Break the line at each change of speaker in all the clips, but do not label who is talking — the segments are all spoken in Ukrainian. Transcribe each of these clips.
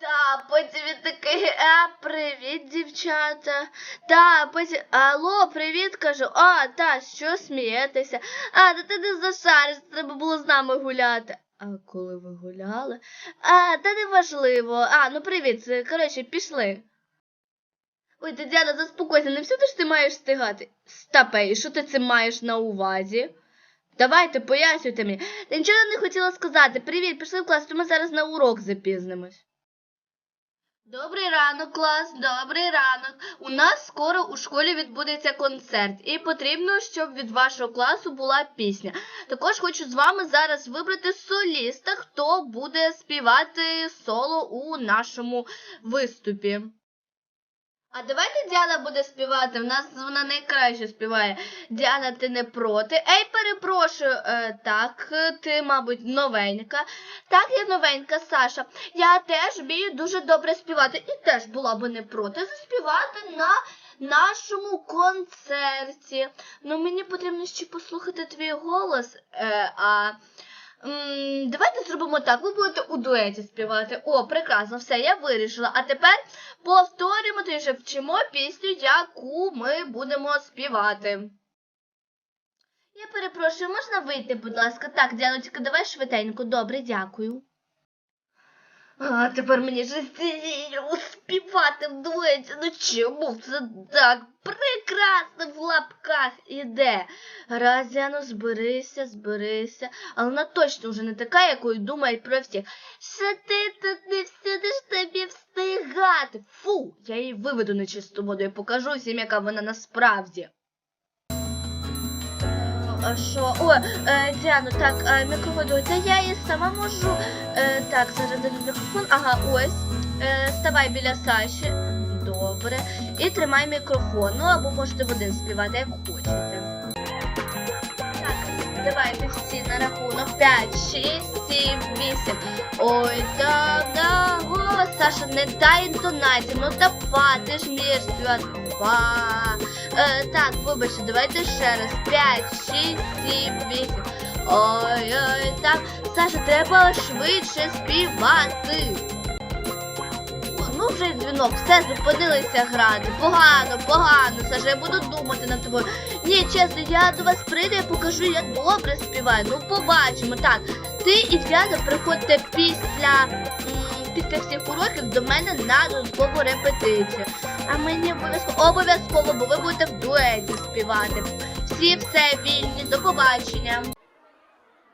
Та, потім він такий, а, привіт, дівчата. Та, потім, алло, привіт, кажу. А, та, що смієтеся? А, та ти не зашариш, треба було з нами гуляти. А коли ви гуляли? А, та неважливо. А, ну привіт, коротше, пішли. Ой, Тетяна, заспокойся, не всюди ж ти маєш встигати. Стапей, що ти цим маєш на увазі? Давайте, пояснюйте мені. Та нічого не хотіла сказати. Привіт, пішли в клас, то ми зараз на урок запізнимось. Добрий ранок, клас, добрий ранок. У нас скоро у школі відбудеться концерт, і потрібно, щоб від вашого класу була пісня. Також хочу з вами зараз вибрати соліста, хто буде співати соло у нашому виступі. А давайте Діана буде співати. В нас вона найкраще співає. Діана, ти не проти. Ей, перепрошую, е, так, ти, мабуть, новенька. Так, я новенька, Саша. Я теж вмію дуже добре співати. І теж була би не проти заспівати на нашому концерті. Ну, мені потрібно ще послухати твій голос. Е, а... Давайте зробимо так. Ви будете у дуеті співати. О, прекрасно, все, я вирішила. А тепер повторюємо, то вже вчимо пісню, яку ми будемо співати. Я перепрошую, можна вийти, будь ласка? Так, Діаночка, давай швиденько. Добре, дякую. А тепер мені ж співати в дуеті. Ну чому це так прекрасно в лапках іде? Раз, Діано, зберися, зберися. Але вона точно вже не така, якою думають про всіх. Що ти тут не всюди ж тобі встигати? Фу, я її виведу на чисту воду і покажу всім, яка вона насправді. А що? О, е, Діано, так, е, мікрофон, та я її сама можу. Е, так, зараз даю мікрофон. Ага, ось. Е, ставай біля Саші. Добре. І тримай мікрофон. Ну, або можете в один співати, як хочете. Так, давайте всі на рахунок. 5, 6, 7, 8. Ой, так, да, о, Саша, не дай інтонації. Ну та ти ж вмієш співати. Па. Е, так, вибачте, давайте ще раз. 5, 6, 7, 8. Ой, ой, так. Саша, треба швидше співати. Ну вже дзвінок, все, зупинилися грати. Погано, погано, Саша, я буду думати над тобою. Ні, чесно, я до вас прийду, я покажу, я добре співаю. Ну, побачимо. Так, ти і Діана приходьте після, після всіх уроків до мене на додаткову репетицію. А мені обов'язково обов'язково, бо ви будете в дуеті співати. Всі все вільні, до побачення.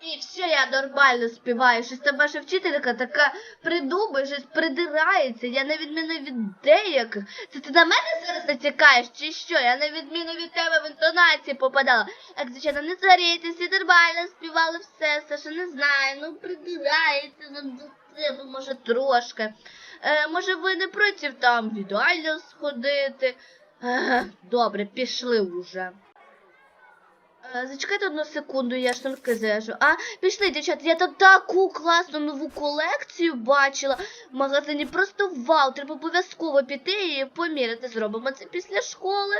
І все, я нормально співаю. Щось там ваша вчителька така придумує, щось придирається. Я на відміну від деяких. Це ти на мене зараз натякаєш, чи що? Я на відміну від тебе в інтонації попадала. Як звичайно, не сваріться, всі нормально співали все, Саша не знаю, ну придирається ну, може трошки. Е, може ви не проти там в ідеально сходити? Е, добре, пішли уже. Е, Зачекайте одну секунду, я шнурки зв'яжу. А, пішли, дівчата, я там таку класну нову колекцію бачила в магазині. Просто вау, треба обов'язково піти і поміряти. Зробимо це після школи.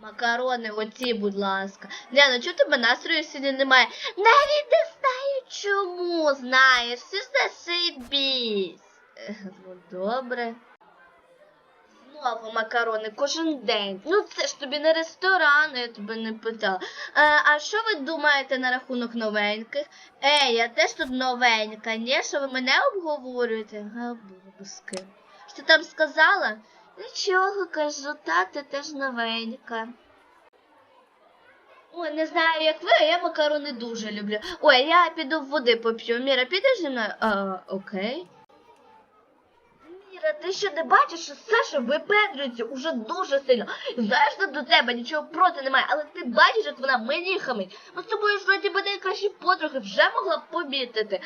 Макарони, оці, будь ласка. Ляна, чого тебе настрою сьогодні немає? Навіть не знаю чому, знаєш. Все ж зашибісь. Ну, добре. Знову макарони кожен день. Ну це ж тобі не ресторан, я тебе не питала. Е, а що ви думаєте на рахунок новеньких? Ей, я теж тут новенька, ні? Що ви мене обговорюєте? Га. Що ти там сказала? Нічого кажу, та ти теж новенька. Ой, не знаю, як ви, а я макарони дуже люблю. Ой, я піду води поп'ю. Міра, підеш зі мною? А, окей. Міра, ти що не бачиш, що Саша випендрюється уже дуже сильно. Знаєш, що до тебе нічого проти немає, але ти бачиш, як вона мені хамить. Ми з тобою ж вроді би найкращі подруги вже могла б помітити.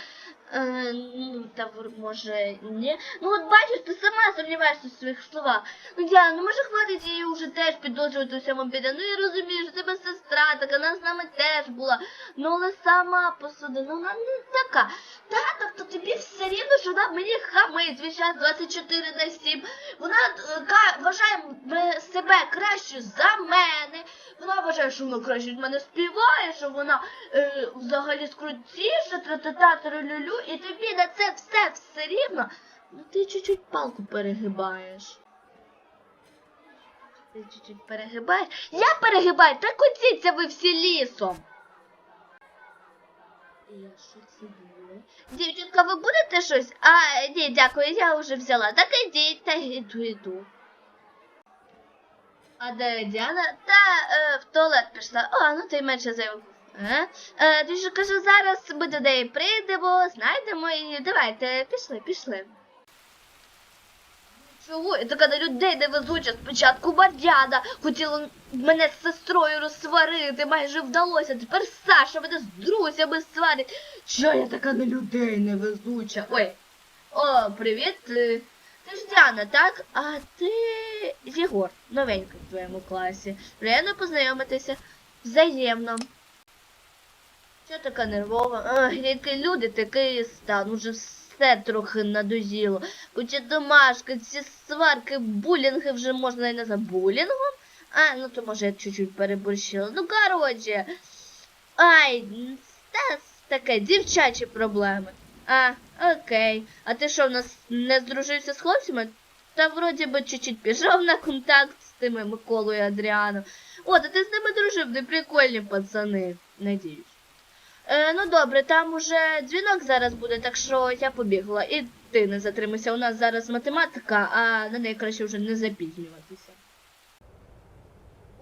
Е, ну, та може ні. Ну от бачиш, ти сама сумніваєшся в своїх словах. Ну Діана, ну може хватить її вже теж підозрювати у всьому піде. Ну я розумію, що тебе сестра, така вона з нами теж була. Ну але сама посуди, ну вона не така. Та, тобто тобі все рівно, що вона мені хамить весь час 24 на 7. Вона е, вважає м- себе кращою за мене. Вона вважає, що вона краще від мене співає, що вона е, взагалі скрутіша, тра-та-та, тру-лю-лю, і тобі на це все все рівно. Ну ти чуть-чуть палку перегибаєш. Ти чуть-чуть перегибаєш. Я перегибаю, так котіться ви всі лісом. Дівчинка, ви будете щось? А, ні, дякую, я вже взяла. Так ідіть, та йду, йду. А де Діана? Та е, в туалет пішла. О, ну ти менше зайв. Е? Е, ти ж кажу, зараз ми до неї прийдемо, знайдемо і давайте, пішли, пішли. Чого? Я така на людей не везуча. Спочатку Мар'яна хотіла мене з сестрою розсварити, майже вдалося. Тепер Саша мене з друзями сварить. Що я така на людей не везуча? Ой. О, привіт. Ти, ти ж Діана, так? А ти Єгор, новенький в твоєму класі. Приємно познайомитися. Взаємно. Що така нервова? Ах, які люди, такий стан. Уже все трохи надоїло. Хоча домашки, ці сварки, булінги вже можна і назвати булінгом. А, ну то може я чуть-чуть переборщила. Ну, коротше. Ай, та таке, дівчачі проблеми. А, окей. А ти що, в нас не здружився з хлопцями? Та вроді би чуть-чуть пішов на контакт з тими Миколою і Адріаном. О, та ти з ними дружив, не прикольні пацани, надіюсь. Е, ну добре, там уже дзвінок зараз буде, так що я побігла. І ти не затримайся. У нас зараз математика, а на неї краще вже не запізнюватися.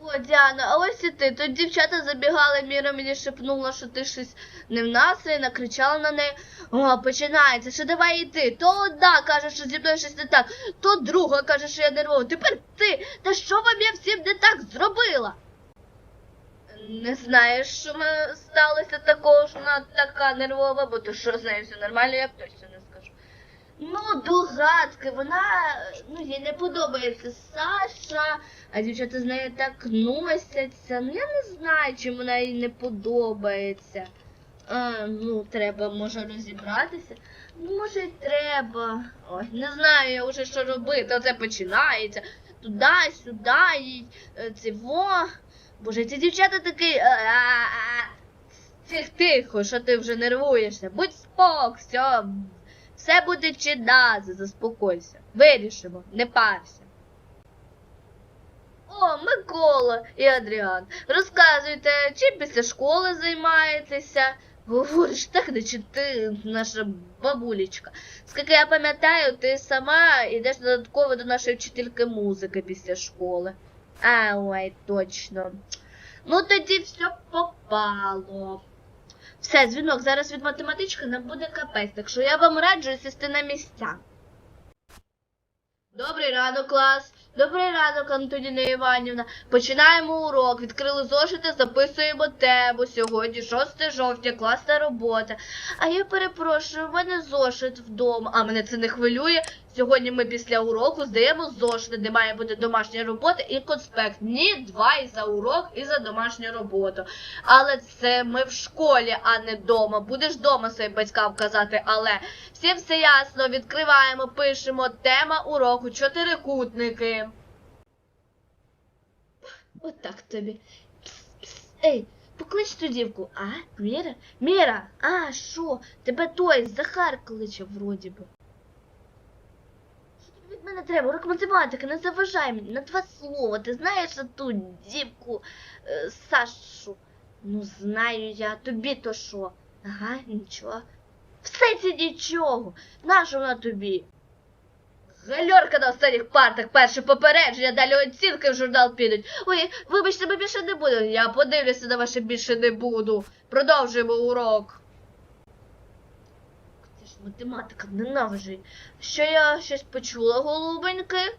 О, Діана, а ось і ти. Тут дівчата забігали, Міра мені шепнула, що ти щось не в настрої, накричала на неї. О, починається, що давай йти. То одна каже, що зі мною щось не так, то друга каже, що я нервова. Тепер ти. Та що вам я всім не так зробила? Не знаєш, що ми сталося такого, що вона така нервова, бо то що з нею все нормально, я б точно не скажу. Ну, догадки, вона, ну, їй не подобається Саша, а дівчата з нею так носяться. Ну, я не знаю, чим вона їй не подобається. А, ну, треба, може, розібратися. Ну, може, й треба. Ой, не знаю я вже, що робити. Оце починається. Туди, сюди, і е, це во. Боже, ці дівчата такі. е. Тих тихо, що ти вже нервуєшся. Будь спок, все. Все буде чинази, заспокойся. Вирішимо, не парся. О, Микола і Адріан. Розказуйте, чим після школи займаєтеся? Говориш так, наче ти наша бабулечка. Скільки я пам'ятаю, ти сама йдеш додатково до нашої вчительки музики після школи. А, ой, точно. Ну тоді все попало. Все, дзвінок, зараз від математички нам буде капець, так що я вам раджу сісти на місця. Добрий ранок, клас. Добрий ранок, Антоніна Іванівна. Починаємо урок. Відкрили зошити, записуємо тему. Сьогодні 6 жовтня, класна робота. А я перепрошую, у мене зошит вдома. А мене це не хвилює. Сьогодні ми після уроку здаємо зошити, де має бути домашня робота і конспект. Ні, два і за урок, і за домашню роботу. Але це ми в школі, а не вдома. Будеш вдома своїм батькам казати, але всім все ясно. Відкриваємо, пишемо тема уроку, чотирикутники. Отак тобі. Пс, пс. Ей, поклич ту дівку. А, Міра? Міра, а, що? Тебе той Захар кличе вроді би. Мене треба? Урок математики, не заважай мені на два слова. Ти знаєш ту дівку е, Сашу? Ну, знаю я, тобі то що? Ага, нічого. Все це нічого. Нащо вона тобі? Гальорка на останніх партах, перше попередження, далі оцінки в журнал підуть. Ой, вибачте, ми більше не будемо. Я подивлюся на ваше більше не буду. Продовжуємо урок. Ж математика ненавижу. Що я щось почула, голубеньки?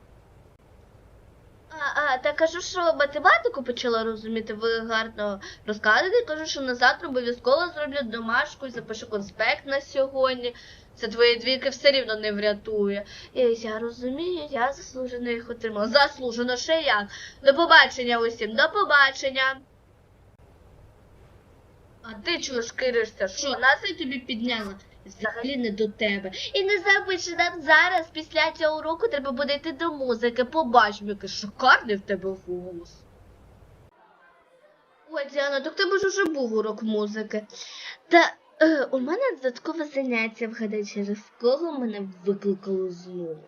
А, а, та кажу, що математику почала розуміти, ви гарно розказуєте. Кажу, що на завтра обов'язково зроблю домашку і запишу конспект на сьогодні. Це твої двійки все рівно не врятує. І я розумію, я заслужено їх отримала. Заслужено ще як. До побачення усім, до побачення. А ти чого шкиришся? Що, нас я тобі підняла? Взагалі не до тебе. І не забудь, що нам зараз, після цього уроку, треба буде йти до музики. Побач, який шикарний в тебе голос. Ой, Діана, так тебе ж уже був урок музики. Та Е, у мене додаткове заняття вгадай, через кого мене викликало знову.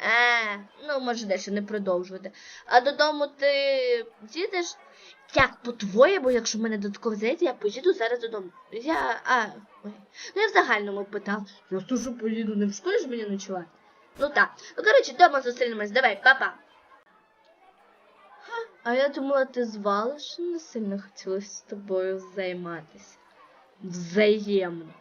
Е, ну може дещо не продовжувати. А додому ти їдеш? Як по-твоєму, якщо в мене додаткове заняття, я поїду зараз додому. Я. А, ой. Ну я в загальному питав. Я теж поїду, не в школі ж мені ночувати. Ну так. Ну коротше, вдома зустрінемось. Давай, папа. А я думала, ти звалиш, не сильно хотілося з тобою займатися. Взаємно.